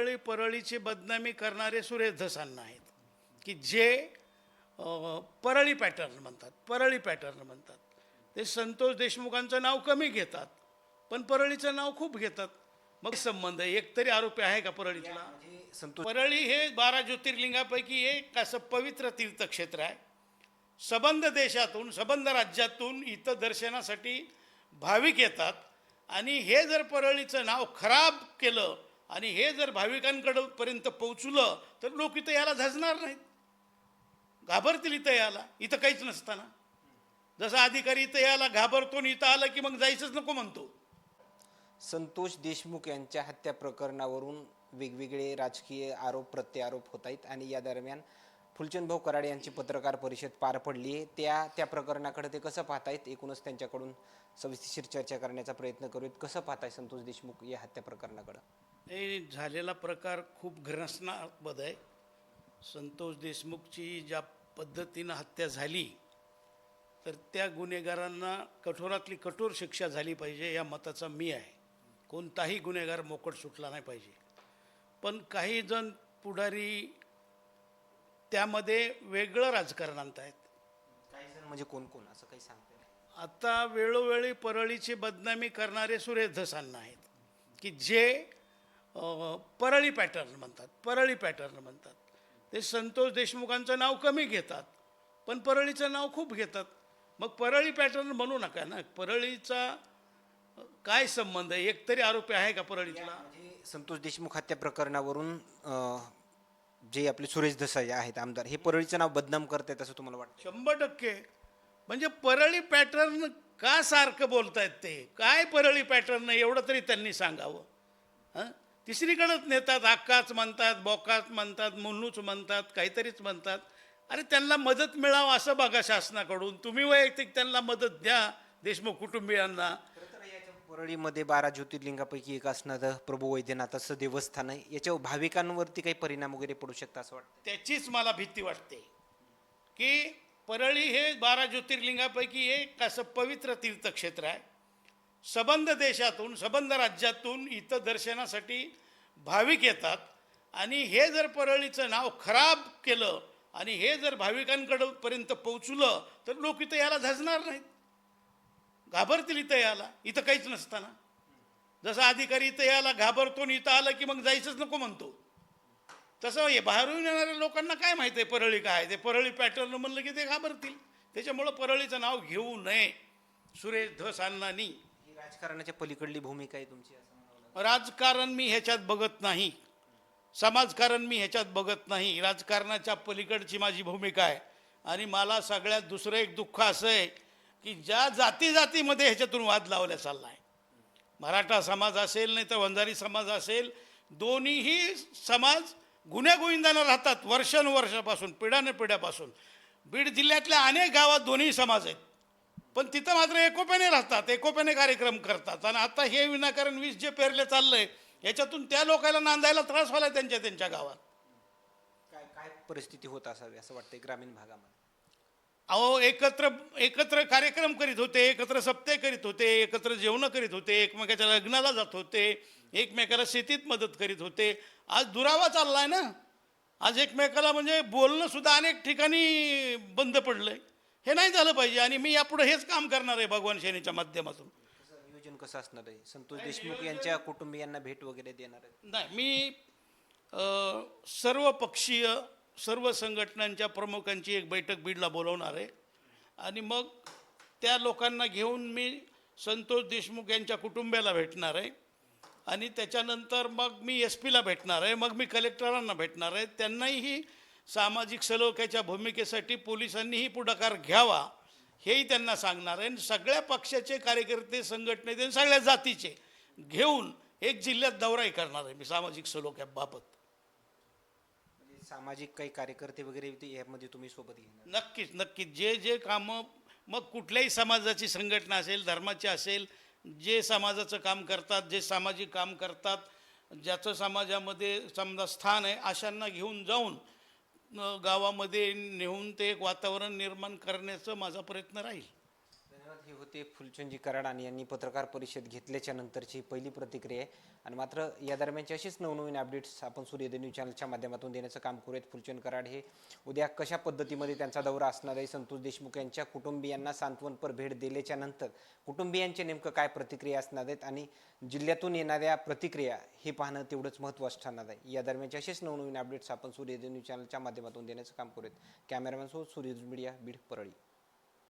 वेळोवेळी परळीची बदनामी करणारे सुरेश धसांना आहेत. की जे परळी पॅटर्न म्हणतात परळी पॅटर्न म्हणतात. ते संतोष देशमुखांचं नाव कमी घेतात पण परळीचं नाव खूप घेतात. मग संबंध एक तरी आरोपी आहे का परळीतला? म्हणजे संतोष परळी हे बारा ज्योतिर्लिंगापैकी एक असं पवित्र तीर्थक्षेत्र आहे. सबंध देशातून सबंध राज्यातून इथं दर्शनासाठी भाविक येतात. आणि हे जर परळीचं नाव खराब केलं आणि हे जर भाविकांकडं पर्यंत पोहोचलं तर लोक इथं याला झजणार नाहीत. घाबरतील इथं याला इथं काहीच नसताना. जसा अधिकारी इथं याला घाबरतो आणि इथं आलं की मग जायचंच नको म्हणतो. संतोष देशमुख यांच्या हत्या प्रकरणावरून वेगवेगळे राजकीय आरोप प्रत्यारोप होत आहेत आणि या दरम्यान फुलचंद भाऊ कराड यांची पत्रकार परिषद पार पडली. आहे त्या त्या प्रकरणाकडे ते कसं पाहतायत? एकूणच त्यांच्याकडून सविस्तर चर्चा करण्याचा प्रयत्न करूयात. कसं पाहताय संतोष देशमुख या हत्या प्रकरणाकडं? हे झालेला प्रकार खूप घृणास्पद आहे. संतोष देशमुखची ज्या पद्धतीनं हत्या झाली तर त्या गुन्हेगारांना कठोरातली कठोर शिक्षा झाली पाहिजे या मताचा मी आहे. कोणताही गुन्हेगार मोकट सुटला नाही पाहिजे. पण काही जण पुढारी त्यामध्ये वेगळं राजकारण आणत आहेत. काही म्हणजे कोण कोण? असं काही सांगता येईल आता वेळोवेळी परळीची बदनामी करणारे सुरेश धसांना आहेत. की जे अं, परळी पॅटर्न म्हणतात परळी पॅटर्न म्हणतात. ते संतोष देशमुखांचं नाव कमी घेतात पण परळीचं नाव खूप घेतात. मग परळी पॅटर्न म्हणू नका ना. परळीचा अं, काय संबंध आहे? एक तरी आरोपी आहे का परळीतला? म्हणजे संतोष देशमुख हत्या प्रकरणावरून अं, जे आपले सुरेश देसाई आहेत आमदार हे परळीचं नाव बदनाम करतायत असं तुम्हाला वाटतं शंभर टक्के. म्हणजे परळी पॅटर्न का सारखं बोलतायत ते? काय परळी पॅटर्न एवढं तरी त्यांनी सांगावं. हं? नेतात हक्काच म्हणतात बोकाच म्हणतात मुन्नूच म्हणतात काहीतरीच म्हणतात. अरे त्यांना मदत मिळावं असं बघा शासनाकडून. तुम्ही वैयक्तिक त्यांना मदत द्या देशमुख कुटुंबियांना. परळीमध्ये बारा ज्योतिर्लिंगापैकी एक असणारं प्रभू वैद्यनाथाचं देवस्थान आहे. याच्यावर भाविकांवरती काही परिणाम वगैरे पडू शकतात असं वाटतं? त्याचीच मला भीती वाटते. की परळी हे बारा ज्योतिर्लिंगापैकी एक असं पवित्र तीर्थक्षेत्र आहे. सबंध देशातून सबंध राज्यातून इथं दर्शनासाठी भाविक येतात. आणि हे जर परळीचं नाव खराब केलं आणि हे जर भाविकांकडं पर्यंत पोहोचलं तर लोक इथं याला झजणार नाहीत. घाबरतील इथं याला इथं काहीच नसताना. जसा अधिकारी इथं याला घाबरतो आणि इथं आलं की मग जायचंच नको म्हणतो. तसं हे बाहेरून येणाऱ्या लोकांना काय माहिती आहे परळी काय? ते परळी पॅटर्न म्हणलं की ते घाबरतील. त्याच्यामुळं परळीचं नाव घेऊ नये. सुरेश धस अण्णांनी ही राजकारणाच्या पलीकडली भूमिका आहे तुमची राजकारण मी ह्याच्यात बघत नाही. समाजकारण मी ह्याच्यात बघत नाही. राजकारणाच्या पलीकडची माझी भूमिका आहे. आणि मला सगळ्यात दुसरं एक दुःख असं आहे की ज्या जाती जातीमध्ये ह्याच्यातून वाद लावला चालला आहे मराठा समाज असेल नाही तर वंजारी समाज असेल दोन्हीही समाज गुन्ह्यागोविंदानं राहतात वर्षानुवर्षापासून पिढ्याने पिढ्यापासून. बीड जिल्ह्यातल्या अनेक गावात दोन्ही समाज आहेत. पण तिथं मात्र एकोप्याने राहतात एकोप्याने कार्यक्रम करतात. आणि आता हे विनाकारण वीज जे पेरले चाललंय याच्यातून त्या लोकांना नांदायला त्रास व्हायला त्यांच्या त्यांच्या गावात. काय काय परिस्थिती होत असावी असं वाटतंय ग्रामीण भागामध्ये? अहो एकत्र एकत्र कार्यक्रम करीत होते एकत्र सप्ते करीत होते एकत्र जेवणं करीत होते एकमेकाच्या लग्नाला जात होते एकमेकाला शेतीत मदत करीत होते. आज दुरावा चाललाय ना? आज एकमेकाला म्हणजे बोलणं सुद्धा अनेक ठिकाणी बंद पडलंय. हे नाही झालं पाहिजे आणि मी यापुढे हेच काम करणार आहे भगवान शनीच्या माध्यमातून. नियोजन कसं असणार आहे? संतोष देशमुख यांच्या कुटुंबियांना भेट वगैरे देणार आहे नाही मी सर्व पक्षीय सर्व संघटनांच्या प्रमुखांची एक बैठक बीडला बोलवणार आहे. आणि मग त्या लोकांना घेऊन मी संतोष देशमुख यांच्या कुटुंबियाला भेटणार आहे. आणि त्याच्यानंतर मग मी एस पीला भेटणार आहे. मग मी कलेक्टरांना भेटणार आहे. त्यांनाही सामाजिक सलोख्याच्या भूमिकेसाठी पोलिसांनीही पुढाकार घ्यावा हेही त्यांना सांगणार आहे. आणि सगळ्या पक्षाचे कार्यकर्ते संघटनेचे आणि सगळ्या जातीचे घेऊन एक जिल्ह्यात दौराही करणार आहे मी सामाजिक सलोख्याबाबत सामाजिक काही कार्यकर्ते वगैरे ते यामध्ये तुम्ही सोबत घेणार? नक्कीच नक्कीच. जे जे कामं मग कुठल्याही समाजाची संघटना असेल धर्माची असेल जे समाजाचं काम करतात जे सामाजिक काम करतात ज्याचं समाजामध्ये समजा स्थान आहे अशांना घेऊन जाऊन गावामध्ये नेऊन ते एक वातावरण निर्माण करण्याचं माझा प्रयत्न राहील. धन्यवाद हे होते फुलचंदजी कराड आणि यांनी पत्रकार परिषद घेतल्याच्या नंतरची पहिली प्रतिक्रिया आहे. आणि मात्र या दरम्यानचे असेच नवनवीन अपडेट्स आपण सूर्योदय न्यूज चॅनलच्या माध्यमातून देण्याचं काम करूयात. फुलचंद कराड हे उद्या कशा पद्धतीमध्ये त्यांचा दौरा असणार आहे? संतोष देशमुख यांच्या कुटुंबियांना सांत्वनपर भेट दिल्याच्या नंतर कुटुंबियांचे नेमकं काय प्रतिक्रिया असणार आहेत? आणि जिल्ह्यातून येणाऱ्या प्रतिक्रिया हे पाहणं तेवढंच महत्त्वाचं ठरणार आहे. या दरम्यानचे असेच नवनवीन अपडेट्स आपण सूर्योदय न्यूज चॅनलच्या माध्यमातून देण्याचं काम करूयात. कॅमेरामॅनसोबत सूर्योदय मीडिया बीड परळी.